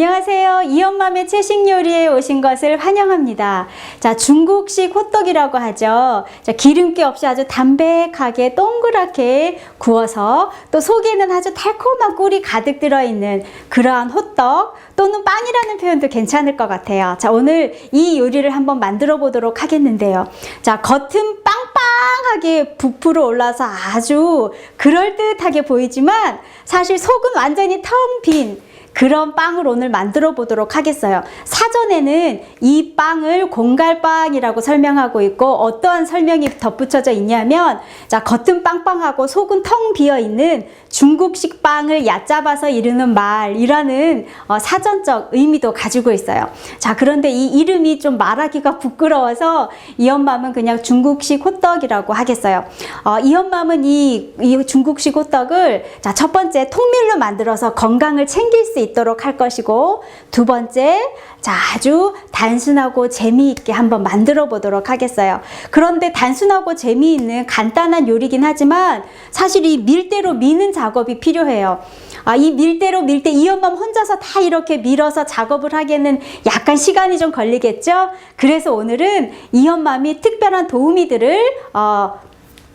안녕하세요. 이엄맘의 채식 요리에 오신 것을 환영합니다. 자, 중국식 호떡이라고 하죠. 자, 기름기 없이 아주 담백하게 동그랗게 구워서 또 속에는 아주 달콤한 꿀이 가득 들어있는 그러한 호떡 또는 빵이라는 표현도 괜찮을 것 같아요. 자, 오늘 이 요리를 한번 만들어 보도록 하겠는데요. 자, 겉은 빵빵하게 부풀어 올라서 아주 그럴듯하게 보이지만 사실 속은 완전히 텅 빈 그런 빵을 오늘 만들어 보도록 하겠어요. 사전에는 이 빵을 공갈빵이라고 설명하고 있고 어떠한 설명이 덧붙여져 있냐면 자 겉은 빵빵하고 속은 텅 비어 있는 중국식 빵을 얕잡아서 이르는 말이라는 어, 사전적 의미도 가지고 있어요. 자 그런데 이 이름이 좀 말하기가 부끄러워서 이엄맘은 그냥 중국식 호떡이라고 하겠어요. 어, 이엄맘은 이, 이 중국식 호떡을 자첫 번째 통밀로 만들어서 건강을 챙길 수 있도록 할 것이고 두 번째 자 아주 단순하고 재미있게 한번 만들어 보도록 하겠어요. 그런데 단순하고 재미있는 간단한 요리긴 하지만 사실 이 밀대로 미는 작업이 필요해요. 아, 이 밀대로 밀 때 이엄맘 혼자서 다 이렇게 밀어서 작업을 하기에는 약간 시간이 좀 걸리겠죠? 그래서 오늘은 이엄맘이 특별한 도우미들을 어,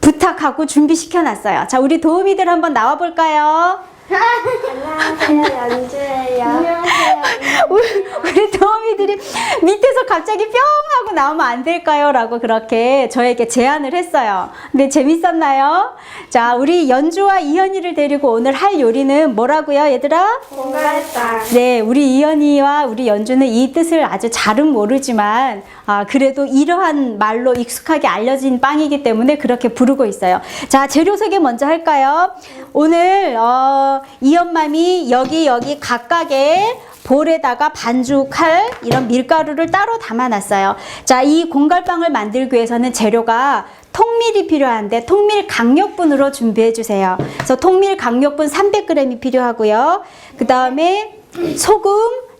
부탁하고 준비시켜 놨어요. 자, 우리 도우미들 한번 나와 볼까요? 안녕하세요 연주예요. 안녕하세요. 우리, 우리 도우미들이 밑에서 갑자기 뿅 하고 나오면 안 될까요? 라고 그렇게 저에게 제안을 했어요. 근데 재밌었나요? 자, 우리 연주와 이현이를 데리고 오늘 할 요리는 뭐라고요, 얘들아? 공갈빵. 네, 우리 이현이와 우리 연주는 이 뜻을 아주 잘은 모르지만, 아, 그래도 이러한 말로 익숙하게 알려진 빵이기 때문에 그렇게 부르고 있어요. 자, 재료 소개 먼저 할까요? 오늘, 어, 이엄맘이 여기, 여기 각각의 볼에다가 반죽할 이런 밀가루를 따로 담아놨어요. 자, 이 공갈빵을 만들기 위해서는 재료가 통밀이 필요한데 통밀 강력분으로 준비해 주세요. 그래서 통밀 강력분 300g이 필요하고요. 그 다음에 소금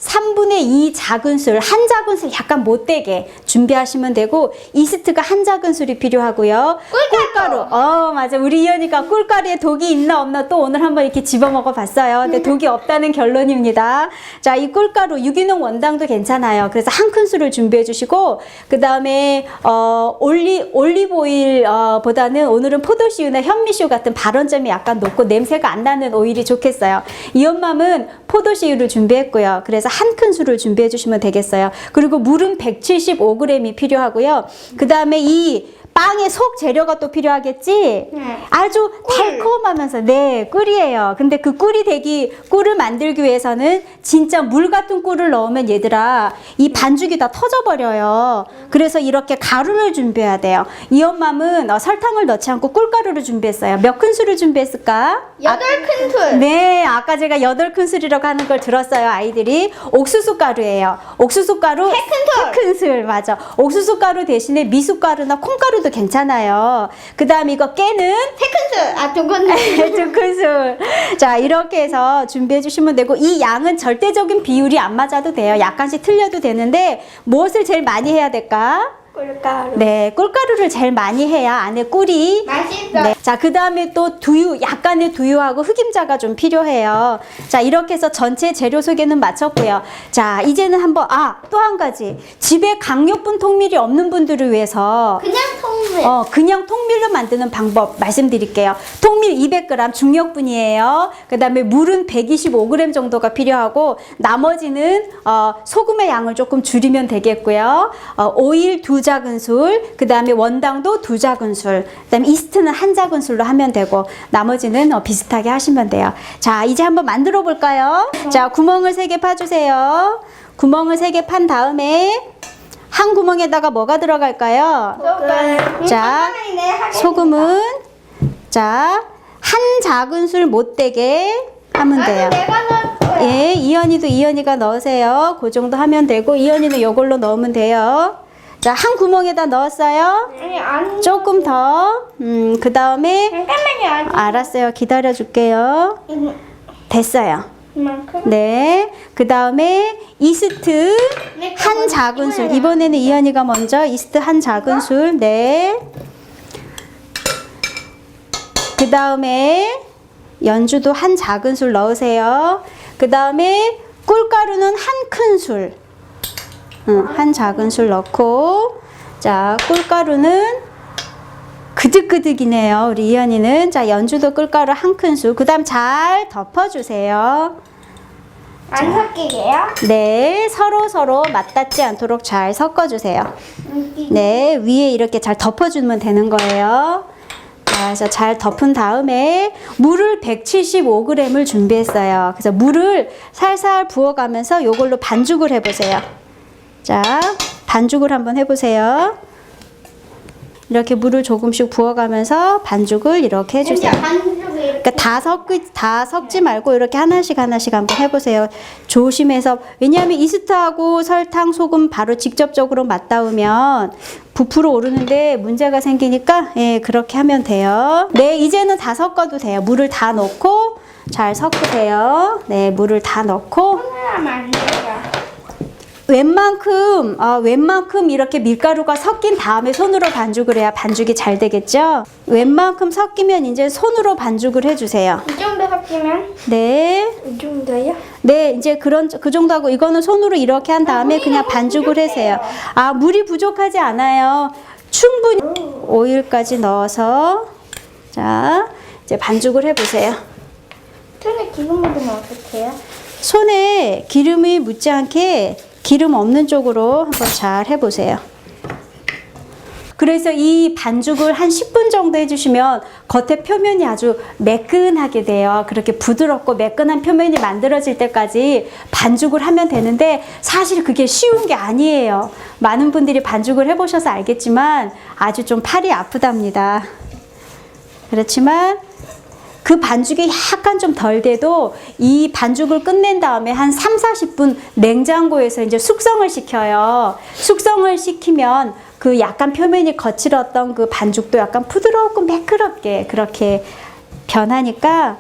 3분의 2 작은 술, 한 작은 술 약간 못되게 준비하시면 되고 이스트가 한 작은 술이 필요하고요. 꿀가루. 어, 맞아. 우리 이현이가 꿀가루에 독이 있나 없나 또 오늘 한번 이렇게 집어 먹어 봤어요. 근데 독이 없다는 결론입니다. 자, 이 꿀가루 유기농 원당도 괜찮아요. 그래서 한 큰 술을 준비해 주시고 그 다음에 어, 올리 올리브 오일 어, 보다는 오늘은 포도씨유나 현미씨유 같은 발원점이 약간 높고 냄새가 안 나는 오일이 좋겠어요. 이엄맘은 포도씨유를 준비했고요. 그래서 한 큰술을 준비해 주시면 되겠어요. 그리고 물은 175g이 필요하고요. 그 다음에 이 빵의 속 재료가 또 필요하겠지? 네. 아주 달콤하면서 네 꿀이에요. 근데 그 꿀이 되기 꿀을 만들기 위해서는 진짜 물 같은 꿀을 넣으면 얘들아 이 반죽이 다 터져버려요. 그래서 이렇게 가루를 준비해야 돼요. 이 엄마는 어, 설탕을 넣지 않고 꿀가루를 준비했어요. 몇 큰술을 준비했을까? 여덟 큰술. 네, 아까 제가 여덟 큰술이라고 하는 걸 들었어요, 아이들이. 옥수수 가루예요. 옥수수 가루 세 큰술. 세 큰술, 맞아. 옥수수 가루 대신에 미숫가루나 콩가루 도 괜찮아요. 그 다음 이거 깨는 세 큰술. 아두 큰술. 두 큰술. 자, 이렇게 해서 준비해 주시면 되고 이 양은 절대적인 비율이 안 맞아도 돼요. 약간씩 틀려도 되는데 무엇을 제일 많이 해야 될까? 꿀가루. 네, 꿀가루를 제일 많이 해야 안에 꿀이 맛있어. 네. 자, 그 다음에 또 두유, 약간의 두유하고 흑임자가 좀 필요해요. 자, 이렇게 해서 전체 재료 소개는 마쳤고요. 자, 이제는 한번, 아, 또 한 가지. 집에 강력분 통밀이 없는 분들을 위해서 그냥 통밀. 어, 그냥 통밀로 만드는 방법 말씀드릴게요. 통밀 200g 중력분이에요. 그 다음에 물은 125g 정도가 필요하고, 나머지는, 어, 소금의 양을 조금 줄이면 되겠고요. 어, 오일 두 작은술, 그 다음에 원당도 두 작은술, 그 다음에 이스트는 한 작은술로 하면 되고, 나머지는 어, 비슷하게 하시면 돼요. 자, 이제 한번 만들어 볼까요? 자, 구멍을 세 개 파주세요. 구멍을 세 개 판 다음에, 한 구멍에다가 뭐가 들어갈까요? 소금. 자, 소금은 자, 한 작은 술 못되게 하면 돼요. 예, 이현이도 이현이가 넣으세요. 그 정도 하면 되고 이현이는 이걸로 넣으면 돼요. 자, 한 구멍에다 넣었어요. 아니 안. 조금 더. 음, 그 다음에 잠깐만요. 안. 알았어요. 기다려 줄게요. 됐어요. 이만큼. 네. 그 다음에 이스트 네, 한 그건 작은술. 이거예요. 이번에는 이현이가 먼저 이스트 한 작은술. 네. 그 다음에 연주도 한 작은술 넣으세요. 그 다음에 꿀가루는 한 큰술, 응, 한 작은 술 넣고, 자, 꿀가루는 그득그득이네요. 우리 이현이는. 자, 연주도 꿀가루 한 큰술. 그 다음 잘 덮어주세요. 안 섞이게요? 네, 서로 서로 맞닿지 않도록 잘 섞어주세요. 음, 네, 위에 이렇게 잘 덮어주면 되는 거예요. 자, 그래서 잘 덮은 다음에 물을 175g을 준비했어요. 그래서 물을 살살 부어가면서 요걸로 반죽을 해보세요. 자, 반죽을 한번 해보세요. 이렇게 물을 조금씩 부어가면서 반죽을 이렇게 해주세요. 그러니까 다 섞지 다 섞지 말고 이렇게 하나씩 하나씩 한번 해보세요. 조심해서 왜냐하면 이스트하고 설탕, 소금 바로 직접적으로 맞닿으면 부풀어 오르는데 문제가 생기니까 예 그렇게 하면 돼요. 네 이제는 다 섞어도 돼요. 물을 다 넣고 잘 섞으세요. 네 물을 다 넣고. 웬만큼 아, 웬만큼 이렇게 밀가루가 섞인 다음에 손으로 반죽을 해야 반죽이 잘 되겠죠. 웬만큼 섞이면 이제 손으로 반죽을 해주세요. 이 정도 섞이면? 네. 이 정도요? 네, 이제 그런 그 정도 하고 이거는 손으로 이렇게 한 다음에 그냥 반죽을 해세요. 아, 물이 부족하지 않아요. 충분히 오일까지 넣어서 자, 이제 반죽을 해 보세요. 손에 기름 묻으면 어떡해요? 손에 기름이 묻지 않게 기름 없는 쪽으로 한번 잘 해 보세요. 그래서 이 반죽을 한 10분 정도 해주시면 겉에 표면이 아주 매끈하게 돼요. 그렇게 부드럽고 매끈한 표면이 만들어질 때까지 반죽을 하면 되는데 사실 그게 쉬운 게 아니에요. 많은 분들이 반죽을 해보셔서 알겠지만 아주 좀 팔이 아프답니다. 그렇지만 그 반죽이 약간 좀 덜 돼도 이 반죽을 끝낸 다음에 한 3, 40분 냉장고에서 이제 숙성을 시켜요. 숙성을 시키면 그 약간 표면이 거칠었던 그 반죽도 약간 부드럽고 매끄럽게 그렇게 변하니까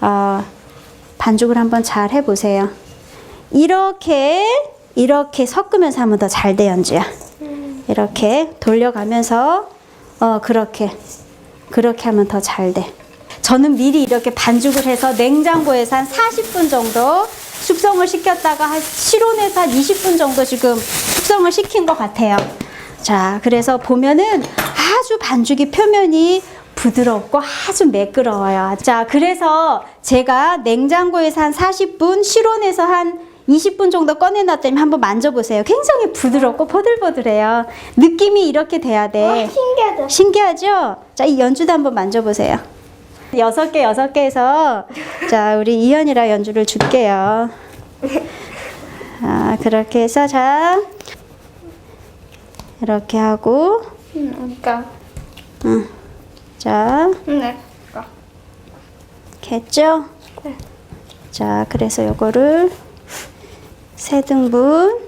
어, 반죽을 한번 잘 해보세요. 이렇게 이렇게 섞으면서 하면 더 잘 돼, 연주야. 이렇게 돌려가면서 어 그렇게 그렇게 하면 더 잘 돼. 저는 미리 이렇게 반죽을 해서 냉장고에서 한 40분 정도 숙성을 시켰다가 한 실온에서 한 20분 정도 지금 숙성을 시킨 것 같아요. 자, 그래서 보면은 아주 반죽이 표면이 부드럽고 아주 매끄러워요. 자, 그래서 제가 냉장고에서 한 40분, 실온에서 한 20분 정도 꺼내놨더니 한번 만져보세요. 굉장히 부드럽고 보들보들해요. 느낌이 이렇게 돼야 돼. 와, 신기하다. 신기하죠? 자, 이 연주도 한번 만져보세요. 여섯 개, 여섯 개 해서, 자, 우리 이현이랑 연주를 줄게요. 아, 그렇게 해서, 자, 이렇게 하고, 응, 그러니까. 응. 자, 네. 했죠? 네. 자, 그래서 요거를 세 등분,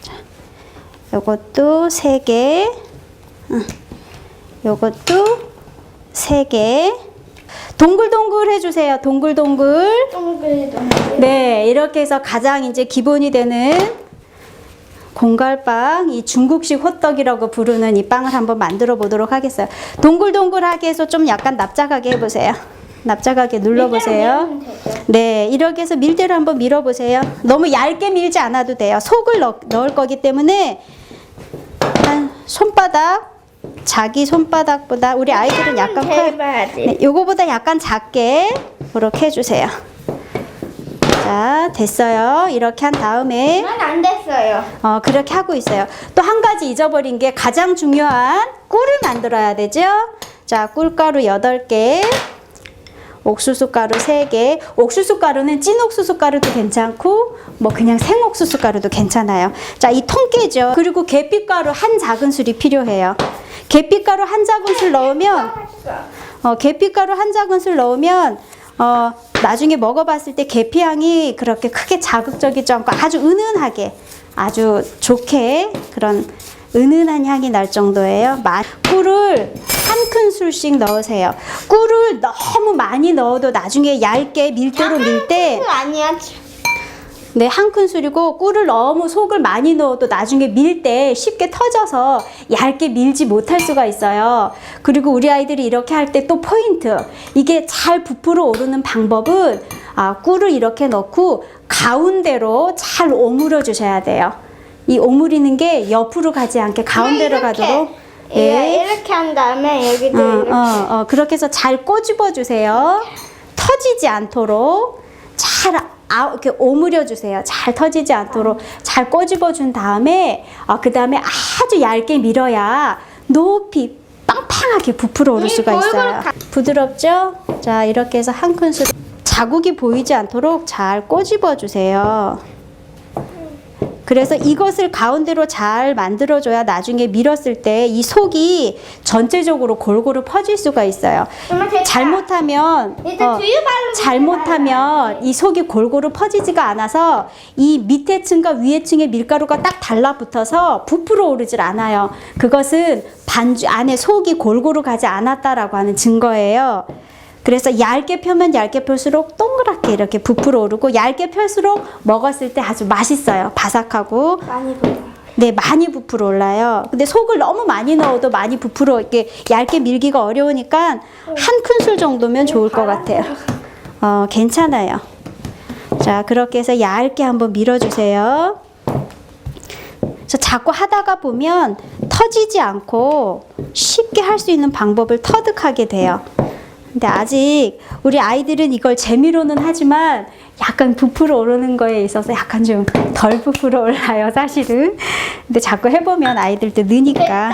자, 요것도 세 개, 응. 요것도 세 개. 동글동글 해주세요. 동글동글. 동글 동글. 네, 이렇게 해서 가장 이제 기본이 되는 공갈빵, 이 중국식 호떡이라고 부르는 이 빵을 한번 만들어 보도록 하겠어요. 동글동글하게 해서 좀 약간 납작하게 해보세요. 납작하게 눌러보세요. 네, 이렇게 해서 밀대로 한번 밀어보세요. 너무 얇게 밀지 않아도 돼요. 속을 넣, 넣을 거기 때문에 한 손바닥, 자기 손바닥보다 우리 아이들은 약간 커요. 네, 요거보다 약간 작게 그렇게 해주세요. 자, 됐어요. 이렇게 한 다음에 난 안 됐어요. 어, 그렇게 하고 있어요. 또 한 가지 잊어버린 게 가장 중요한 꿀을 만들어야 되죠. 자, 꿀가루 8개, 옥수수 가루 3개. 옥수수 가루는 찐 옥수수 가루도 괜찮고 뭐 그냥 생 옥수수 가루도 괜찮아요. 자, 이 통깨죠. 그리고 계피가루 한 작은술이 필요해요. 계피가루 한 작은술 넣으면 어, 계피가루 한 작은술 넣으면 어, 나중에 먹어봤을 때 계피향이 그렇게 크게 자극적이지 않고 아주 은은하게 아주 좋게 그런 은은한 향이 날 정도예요. 마- 꿀을 한 큰술씩 넣으세요. 꿀을 너무 많이 넣어도 나중에 얇게 밀대로 밀때 그거 아니야. 네, 한 큰술이고 꿀을 너무 속을 많이 넣어도 나중에 밀 때 쉽게 터져서 얇게 밀지 못할 수가 있어요. 그리고 우리 아이들이 이렇게 할 때 또 포인트. 이게 잘 부풀어 오르는 방법은 아, 꿀을 이렇게 넣고 가운데로 잘 오므려 주셔야 돼요. 이 오므리는 게 옆으로 가지 않게 가운데로 이렇게. 가도록 예. 이렇게 한 다음에 여기도 어, 이렇게. 어, 어, 그렇게 해서 잘 꼬집어 주세요. 터지지 않도록 잘 아, 이렇게 오므려 주세요. 잘 터지지 않도록 잘 꼬집어 준 다음에 어, 그 다음에 아주 얇게 밀어야 높이 빵빵하게 부풀어 오를 이 수가 있어요. 가- 부드럽죠? 자 이렇게 해서 한 큰술 자국이 보이지 않도록 잘 꼬집어 주세요. 그래서 이것을 가운데로 잘 만들어줘야 나중에 밀었을 때 이 속이 전체적으로 골고루 퍼질 수가 있어요. 잘못하면 어, 잘못하면 이 속이 골고루 퍼지지가 않아서 이 밑에 층과 위에 층의 밀가루가 딱 달라붙어서 부풀어 오르질 않아요. 그것은 반주 안에 속이 골고루 가지 않았다라고 하는 증거예요. 그래서 얇게 펴면 얇게 펼수록 동그랗게 이렇게 부풀어 오르고 얇게 펼수록 먹었을 때 아주 맛있어요. 바삭하고 많이 보여. 네, 많이 부풀어 올라요. 근데 속을 너무 많이 넣어도 많이 부풀어 이렇게 얇게 밀기가 어려우니까 한 큰술 정도면 좋을 것 같아요. 어, 괜찮아요. 자, 그렇게 해서 얇게 한번 밀어주세요. 저 자꾸 하다가 보면 터지지 않고 쉽게 할 수 있는 방법을 터득하게 돼요. 근데 아직 우리 아이들은 이걸 재미로는 하지만 약간 부풀어 오르는 거에 있어서 약간 좀 덜 부풀어 올라요, 사실은. 근데 자꾸 해보면 아이들도 느니까.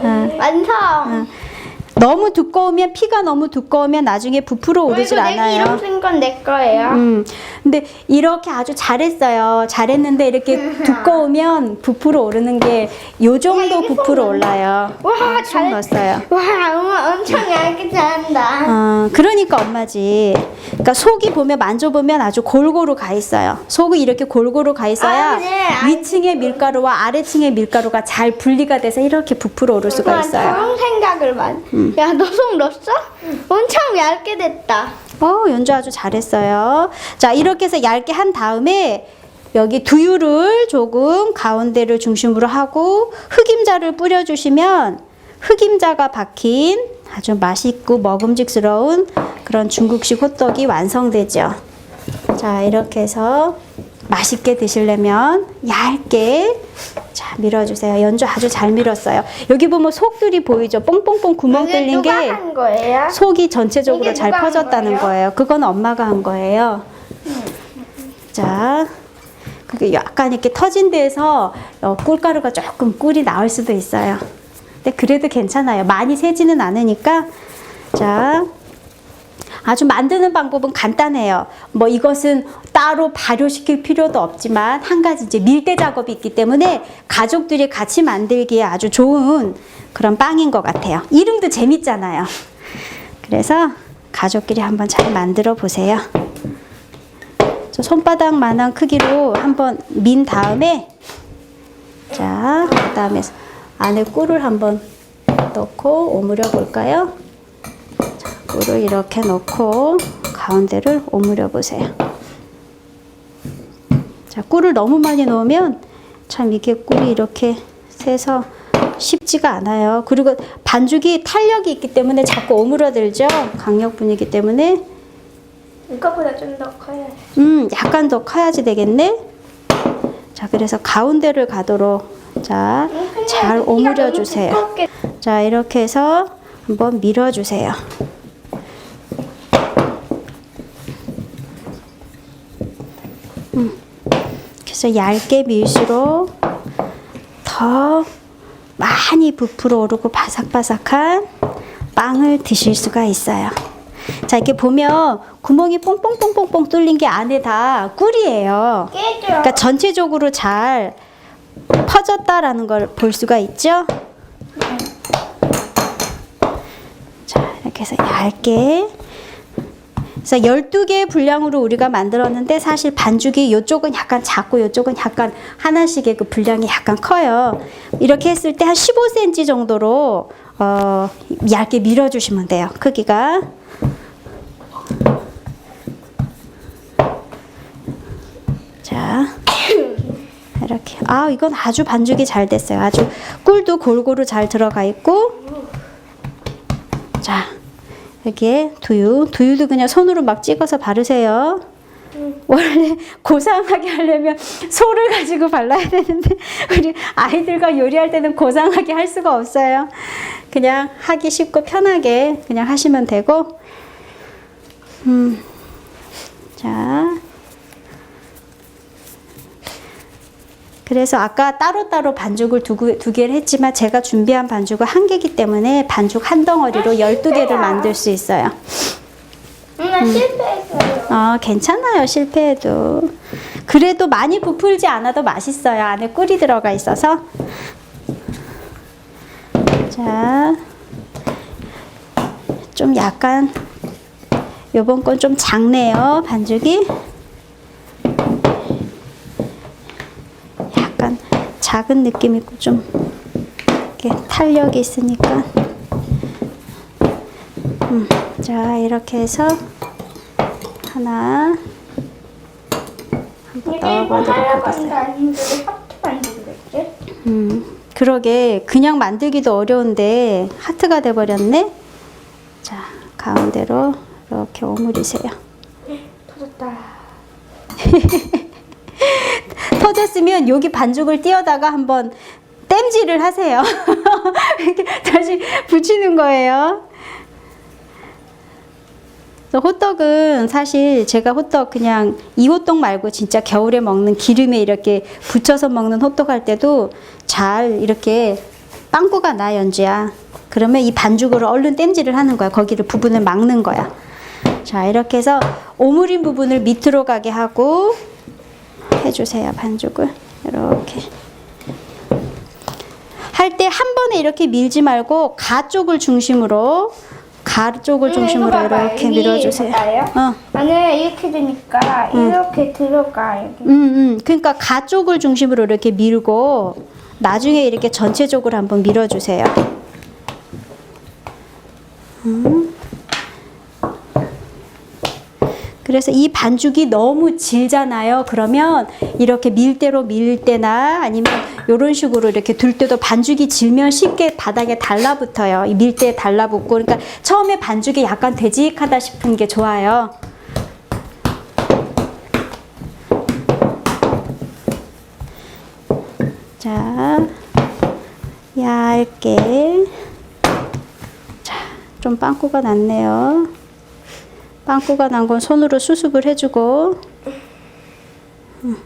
됐다. 완성. 너무 두꺼우면, 피가 너무 두꺼우면 나중에 부풀어 오르질 않아요. 이름 쓴건내 거예요. 음, 근데 이렇게 아주 잘했어요. 잘했는데 이렇게 두꺼우면 부풀어 오르는 게 요 정도 부풀어 올라요. 와, 좀 잘했- 넣었어요. 와, 엄마 엄청 얇게 잘한다. 어, 그러니까 엄마지. 그러니까 속이 보면 만져보면 아주 골고루 가 있어요. 속이 이렇게 골고루 가 있어야 아, 네. 위층의 밀가루와 아래층의 밀가루가 잘 분리가 돼서 이렇게 부풀어 오를 수가 엄마, 있어요. 음. 좋은 생각을 만. 야, 너 속 넣었어? 엄청 얇게 됐다. 어, 연주 아주 잘했어요. 자, 이렇게 해서 얇게 한 다음에 여기 두유를 조금 가운데를 중심으로 하고 흑임자를 뿌려주시면 흑임자가 박힌 아주 맛있고 먹음직스러운 그런 중국식 호떡이 완성되죠. 자, 이렇게 해서 맛있게 드시려면 얇게 자, 밀어주세요. 연주 아주 잘 밀었어요. 여기 보면 속들이 보이죠? 뽕뽕뽕 구멍 이게 뚫린 누가 게 한 거예요? 속이 전체적으로 이게 잘 누가 한 퍼졌다는 거예요? 거예요. 그건 엄마가 한 거예요. 자, 그게 약간 이렇게 터진 데에서 어, 꿀가루가 조금 꿀이 나올 수도 있어요. 근데 그래도 괜찮아요. 많이 새지는 않으니까. 자, 아주 만드는 방법은 간단해요. 뭐 이것은 따로 발효시킬 필요도 없지만 한 가지 이제 밀대 작업이 있기 때문에 가족들이 같이 만들기에 아주 좋은 그런 빵인 것 같아요. 이름도 재밌잖아요. 그래서 가족끼리 한번 잘 만들어 보세요. 저 손바닥만한 크기로 한번 민 다음에 자, 그다음에 안에 꿀을 한번 넣고 오므려 볼까요? 꿀을 이렇게 넣고 가운데를 오므려 보세요. 자, 꿀을 너무 많이 넣으면 참 이게 꿀이 이렇게 새서 쉽지가 않아요. 그리고 반죽이 탄력이 있기 때문에 자꾸 오므려들죠. 강력분이기 때문에 이거보다 좀 더 커야지. 음, 약간 더 커야지 되겠네. 자, 그래서 가운데를 가도록 자, 잘 오므려 주세요. 자, 이렇게 해서 한번 밀어 주세요. 그래서 얇게 밀수록 더 많이 부풀어 오르고 바삭바삭한 빵을 드실 수가 있어요. 자, 이렇게 보면 구멍이 뽕뽕뽕뽕뽕 뚫린 게 안에 다 꿀이에요. 그러니까 전체적으로 잘 퍼졌다라는 걸 볼 수가 있죠. 자, 이렇게 해서 얇게. 그래서 12개의 분량으로 우리가 만들었는데 사실 반죽이 이쪽은 약간 작고 이쪽은 약간 하나씩의 그 분량이 약간 커요. 이렇게 했을 때 한 15cm 정도로 어, 얇게 밀어주시면 돼요. 크기가. 자. 이렇게. 아, 이건 아주 반죽이 잘 됐어요. 아주 꿀도 골고루 잘 들어가 있고. 자, 여기에 두유. 두유도 그냥 손으로 막 찍어서 바르세요. 원래 고상하게 하려면 소를 가지고 발라야 되는데 우리 아이들과 요리할 때는 고상하게 할 수가 없어요. 그냥 하기 쉽고 편하게 그냥 하시면 되고 음. 자. 그래서 아까 따로따로 반죽을 두, 구- 두 개를 했지만 제가 준비한 반죽은 한 개이기 때문에 반죽 한 덩어리로 12개를 만들 수 있어요. 엄마 실패했어요. 아, 괜찮아요. 실패해도. 그래도 많이 부풀지 않아도 맛있어요. 안에 꿀이 들어가 있어서. 자. 좀 약간 요번 건 좀 작네요. 반죽이. 약간 작은 느낌 있고 좀 이렇게 탄력이 있으니까. 음, 자, 이렇게 해서 하나 한번 넣어보도록 하겠습니다. 음, 그러게 그냥 만들기도 어려운데 하트가 돼 버렸네. 자, 가운데로 이렇게 오므리세요. 터졌다. 터졌으면 여기 반죽을 띄어다가 한번 땜질을 하세요. 이렇게 다시 붙이는 거예요. 호떡은 사실 제가 호떡 그냥 이 호떡 말고 진짜 겨울에 먹는 기름에 이렇게 붙여서 먹는 호떡 할 때도 잘 이렇게 빵꾸가 나 연주야. 그러면 이 반죽으로 얼른 땜질을 하는 거야. 거기를 부분을 막는 거야. 자 이렇게 해서 오므린 부분을 밑으로 가게 하고 해주세요 반죽을 이렇게 할 때 한 번에 이렇게 밀지 말고 가 쪽을 중심으로 가 쪽을 중심으로 이거 봐봐. 이렇게 밀어주세요. 어, 만약에 이렇게 되니까 이렇게 들어가 여기. 음, 음. 그러니까 가 쪽을 중심으로 이렇게 밀고 나중에 이렇게 전체적으로 한번 밀어주세요. 음. 그래서 이 반죽이 너무 질잖아요. 그러면 이렇게 밀대로 밀 때나 아니면 이런 식으로 이렇게 둘 때도 반죽이 질면 쉽게 바닥에 달라붙어요. 이 밀대에 달라붙고. 그러니까 처음에 반죽이 약간 되직하다 싶은 게 좋아요. 자, 얇게. 자, 좀 빵꾸가 났네요. 빵꾸가 난 건 손으로 수습을 해주고, 음.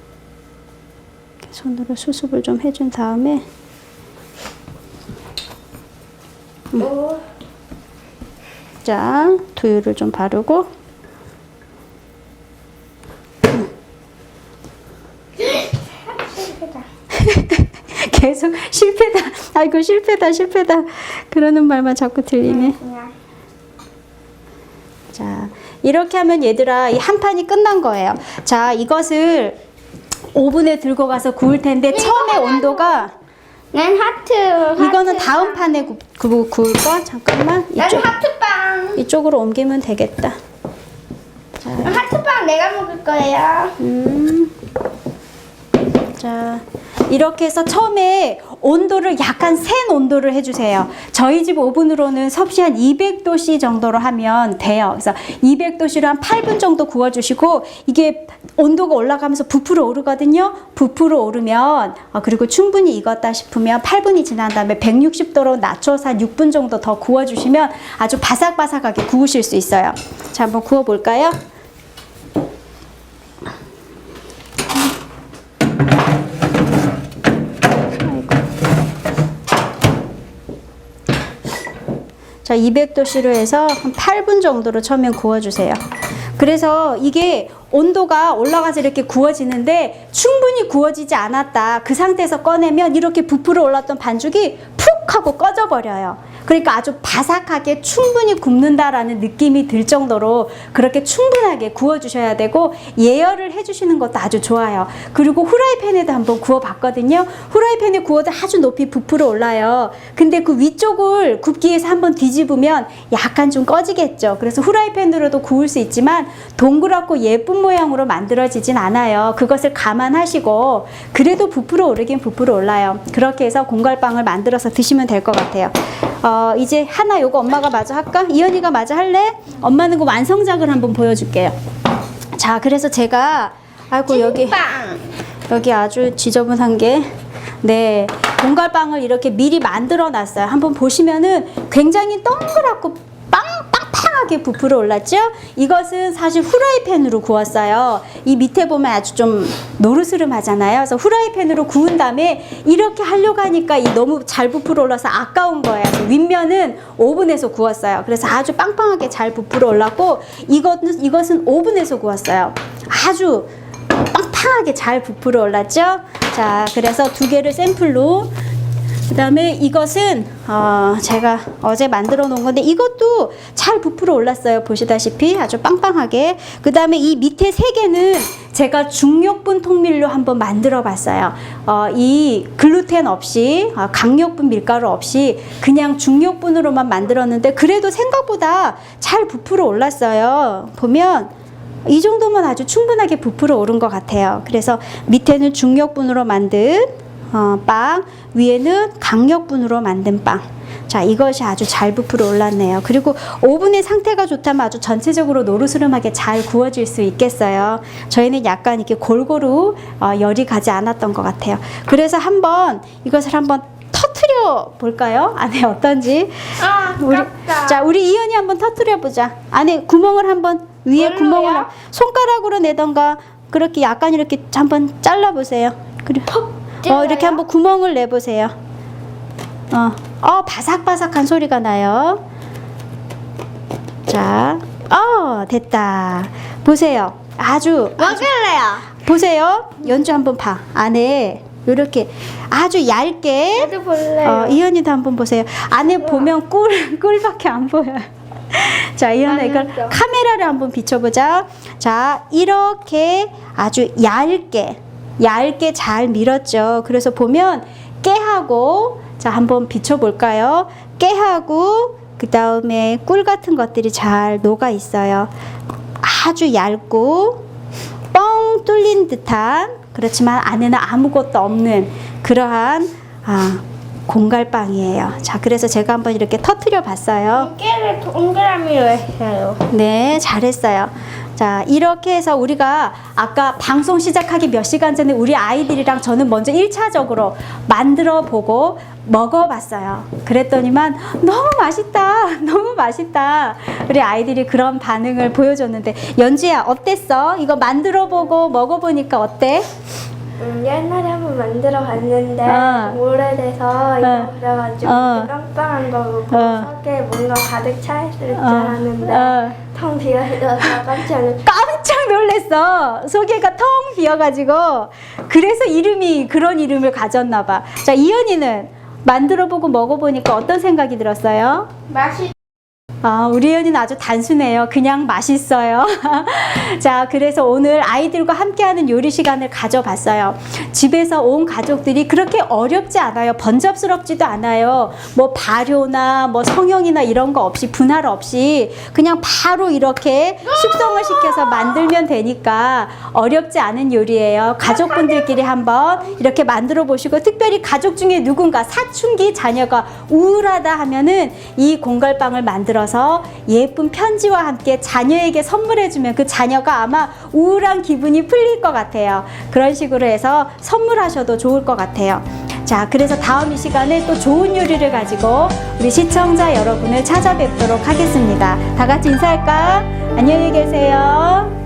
손으로 수습을 좀 해준 다음에, 오. 자, 두유를 좀 바르고, 실패다. 계속 실패다. 아이고, 실패다, 실패다. 그러는 말만 자꾸 들리네. 자, 이렇게 하면 얘들아, 이 한 판이 끝난 거예요. 자, 이것을 오븐에 들고 가서 구울 텐데, 처음에 온도가, 난 하트. 이거는 하트 다음 빵. 판에 구, 구, 구울 거? 잠깐만. 난 이쪽, 하트빵. 이쪽으로 옮기면 되겠다. 하트빵 내가 먹을 거예요. 음. 자, 이렇게 해서 처음에 온도를 약간 센 온도를 해주세요. 저희 집 오븐으로는 섭씨 한 200도씨 정도로 하면 돼요. 그래서 200도씨로 한 8분 정도 구워주시고 이게 온도가 올라가면서 부풀어 오르거든요. 부풀어 오르면 아, 그리고 충분히 익었다 싶으면 8분이 지난 다음에 160도로 낮춰서 한 6분 정도 더 구워주시면 아주 바삭바삭하게 구우실 수 있어요. 자, 한번 구워볼까요? 자, 200도씨로 해서 한 8분 정도로 처음엔 구워주세요. 그래서 이게 온도가 올라가서 이렇게 구워지는데 충분히 구워지지 않았다. 그 상태에서 꺼내면 이렇게 부풀어 올랐던 반죽이 푹 하고 꺼져버려요. 그러니까 아주 바삭하게 충분히 굽는다라는 느낌이 들 정도로 그렇게 충분하게 구워주셔야 되고 예열을 해주시는 것도 아주 좋아요. 그리고 후라이팬에도 한번 구워봤거든요. 후라이팬에 구워도 아주 높이 부풀어 올라요. 근데 그 위쪽을 굽기 위해서 한번 뒤집으면 약간 좀 꺼지겠죠. 그래서 후라이팬으로도 구울 수 있지만 동그랗고 예쁜 모양으로 만들어지진 않아요. 그것을 감안하시고 그래도 부풀어 오르긴 부풀어 올라요. 그렇게 해서 공갈빵을 만들어서 드시면 될 것 같아요. 어, 이제 하나 요거 엄마가 마저 할까? 이현이가 마저 할래? 엄마는 그 완성작을 한번 보여줄게요. 자, 그래서 제가 아이고 여기 빵. 여기 아주 지저분한 게 네, 공갈빵을 이렇게 미리 만들어 놨어요. 한번 보시면은 굉장히 동그랗고 빵 빵빵하게 부풀어 올랐죠? 이것은 사실 후라이팬으로 구웠어요. 이 밑에 보면 아주 좀 노르스름하잖아요. 그래서 후라이팬으로 구운 다음에 이렇게 하려고 하니까 이 너무 잘 부풀어 올라서 아까운 거예요. 윗면은 오븐에서 구웠어요. 그래서 아주 빵빵하게 잘 부풀어 올랐고 이것은 이것은 오븐에서 구웠어요. 아주 빵빵하게 잘 부풀어 올랐죠? 자, 그래서 두 개를 샘플로 그 다음에 이것은 어, 제가 어제 만들어 놓은 건데 이것도 잘 부풀어 올랐어요. 보시다시피 아주 빵빵하게. 그 다음에 이 밑에 세 개는 제가 중력분 통밀로 한번 만들어 봤어요. 어, 이 글루텐 없이 어, 강력분 밀가루 없이 그냥 중력분으로만 만들었는데 그래도 생각보다 잘 부풀어 올랐어요. 보면 이 정도면 아주 충분하게 부풀어 오른 것 같아요. 그래서 밑에는 중력분으로 만든 어, 빵, 위에는 강력분으로 만든 빵. 자, 이것이 아주 잘 부풀어 올랐네요. 그리고 오븐의 상태가 좋다면 아주 전체적으로 노르스름하게 잘 구워질 수 있겠어요. 저희는 약간 이렇게 골고루 어, 열이 가지 않았던 것 같아요. 그래서 한번 이것을 한번 터트려 볼까요? 안에 어떤지. 아, 우리. 자, 우리 이현이 한번 터트려 보자. 안에 구멍을 한번 위에 뭘로요? 구멍을 손가락으로 내던가 그렇게 약간 이렇게 한번 잘라 보세요. 그래. 어, 이렇게? 한번 구멍을 내 보세요. 어. 어, 바삭바삭한 소리가 나요. 자. 어, 됐다. 보세요. 아주 먹을래요. 보세요. 연주 한번 봐. 안에 이렇게 아주 얇게 저도 볼래요. 어, 이현이도 한번 보세요. 안에 보면 꿀, 꿀밖에 안 보여요. 자, 이현아, 이걸 맞았어. 카메라를 한번 비춰보자. 자, 이렇게 아주 얇게, 얇게 잘 밀었죠. 그래서 보면 깨하고, 자, 한번 비춰볼까요? 깨하고, 그 다음에 꿀 같은 것들이 잘 녹아 있어요. 아주 얇고, 뻥 뚫린 듯한 그렇지만 안에는 아무것도 없는 그러한 아, 공갈빵이에요. 자, 그래서 제가 한번 이렇게 터트려 봤어요. 깨를 동그라미로 했어요. 네, 잘했어요. 자, 이렇게 해서 우리가 아까 방송 시작하기 몇 시간 전에 우리 아이들이랑 저는 먼저 1차적으로 만들어 보고 먹어봤어요. 그랬더니만 너무 맛있다. 너무 맛있다. 우리 아이들이 그런 반응을 보여줬는데 연지야, 어땠어? 이거 만들어 보고 먹어보니까 어때? 음, 옛날에 한번 만들어 봤는데 어. 오래돼서 어. 잊어버려가지고 어. 깜빡한 거 보고 어. 속에 뭔가 가득 차 있을 줄 어. 알았는데 어. 텅 비어 있어서 깜짝 놀 깜짝 놀랐어. 속에가 텅 비어가지고 그래서 이름이 그런 이름을 가졌나 봐. 자 이현이는 만들어보고 먹어보니까 어떤 생각이 들었어요? 맛이 아, 우리 이현이는 아주 단순해요. 그냥 맛있어요. 자, 그래서 오늘 아이들과 함께하는 요리 시간을 가져봤어요. 집에서 온 가족들이 그렇게 어렵지 않아요. 번잡스럽지도 않아요. 뭐 발효나 뭐 성형이나 이런 거 없이 분할 없이 그냥 바로 이렇게 숙성을 시켜서 만들면 되니까 어렵지 않은 요리예요. 가족분들끼리 한번 이렇게 만들어 보시고 특별히 가족 중에 누군가 사춘기 자녀가 우울하다 하면은 이 공갈빵을 만들어서 예쁜 편지와 함께 자녀에게 선물해주면 그 자녀가 아마 우울한 기분이 풀릴 것 같아요. 그런 식으로 해서 선물하셔도 좋을 것 같아요. 자, 그래서 다음 이 시간에 또 좋은 요리를 가지고 우리 시청자 여러분을 찾아뵙도록 하겠습니다. 다 같이 인사할까? 안녕히 계세요.